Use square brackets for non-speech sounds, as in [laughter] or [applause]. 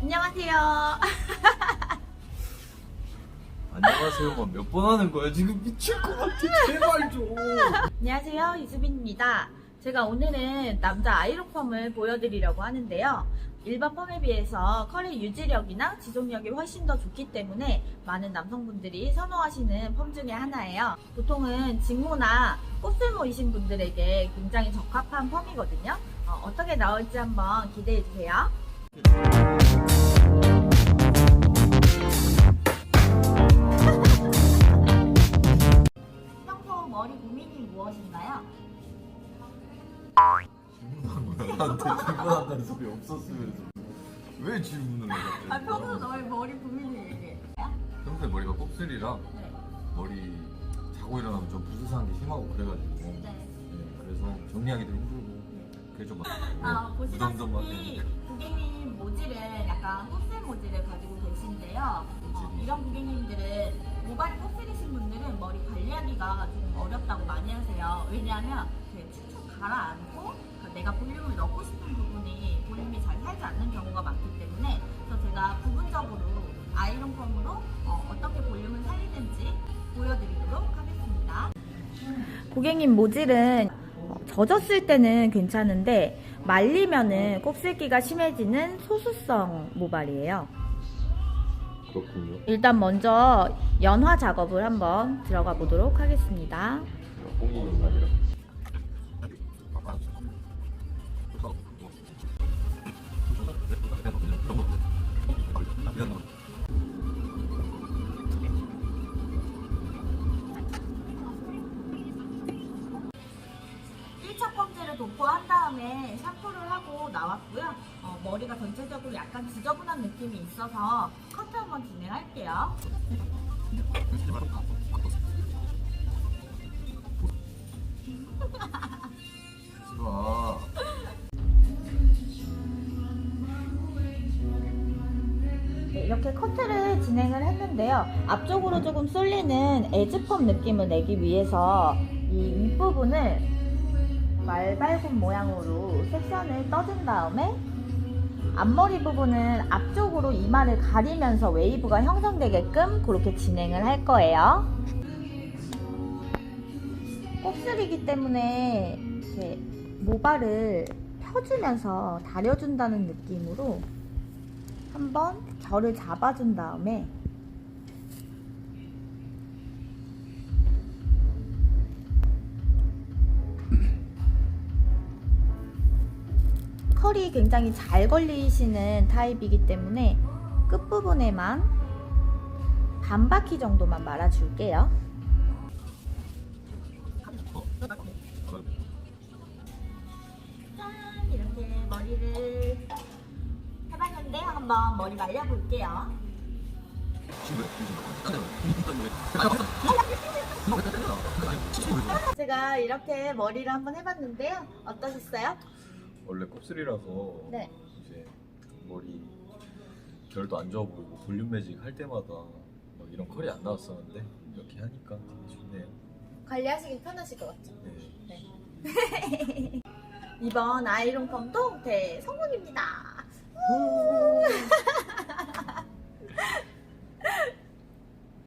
안녕하세요. [laughs] 안녕하세요만 몇번 하는 거야? 지금 미칠 것 같아. 제발 좀. 안녕하세요. 이수빈입니다. 제가 오늘은 남자 아이로펌을 보여드리려고 하는데요. 일반 펌에 비해서 컬의 유지력이나 지속력이 훨씬 더 좋기 때문에 많은 남성분들이 선호하시는 펌 중에 하나예요. 보통은 직모나 곱슬모이신 분들에게 굉장히 적합한 펌이거든요. 어, 떻게 나올지 한번 기대해 주세요. 평소 머리 고민이 무엇인가요? 질문한 거야. 나한테 질문한다는 소리 없었으면서. 왜 질문을 해? 아, 평소 너의 머리 고민을 얘기해. 평소에 머리가 곱슬이라 네. 머리 자고 일어나면 좀 부스스한 게 심하고 그래가지고. 네. 네, 그래서 정리하기도 힘들고. 그게 좀 많아요. 아. 보시다시피 고객님 모질은 약간 곱슬 모질을 가지고 계신데요. 어, 이런 고객님들은 모발이 곱슬이신 분들은 머리 관리하기가 좀 어렵다고 많이 하세요. 왜냐하면 그 축축 가라앉고 그 내가 볼륨을 넣고 싶은 부분이 볼륨이 잘 살지 않는 경우가 많기 때문에 그래서 제가 부분적으로 아이론 펌으로 어, 어떻게 볼륨을 살리는지 보여드리도록 하겠습니다. 고객님 모질은 젖었을 때는 괜찮은데 말리면은 곱슬기가 심해지는 소수성 모발이에요. 그렇군요. 일단 먼저 연화 작업을 한번 들어가 보도록 하겠습니다. 뽕이 인간이라. 일차 펌제를 도포한 다음에 샴푸를 하고 나왔고요. 어, 머리가 전체적으로 약간 지저분한 느낌이 있어서 커트 한번 진행할게요. [laughs] 네, 이렇게 커트를 진행을 했는데요. 앞쪽으로 조금 쏠리는 에즈펌 느낌을 내기 위해서 이 윗부분을 말발굽 모양으로 섹션을 떠준 다음에 앞머리 부분은 앞쪽으로 이마를 가리면서 웨이브가 형성되게끔 그렇게 진행을 할 거예요. 곱슬이기 때문에 이렇게 모발을 펴주면서 다려준다는 느낌으로 한번 결을 잡아준 다음에 컬이 굉장히 잘 걸리시는 타입이기 때문에 끝부분에만 반 바퀴 정도만 말아줄게요. 짠! 이렇게 머리를 해봤는데 한번 머리 말려볼게요. 제가 이렇게 머리를 한번 해봤는데요. 어떠셨어요? 원래 곱슬이라서 네. 이제 머리 결도 안 좋아 보이고 볼륨 매직 할 때마다 막 이런 컬이 안 나왔었는데 이렇게 하니까 되게 좋네요. 관리하시기 편하실 것 같죠? 네. [laughs] 이번 아이롱 펌도 대 성공입니다. [laughs]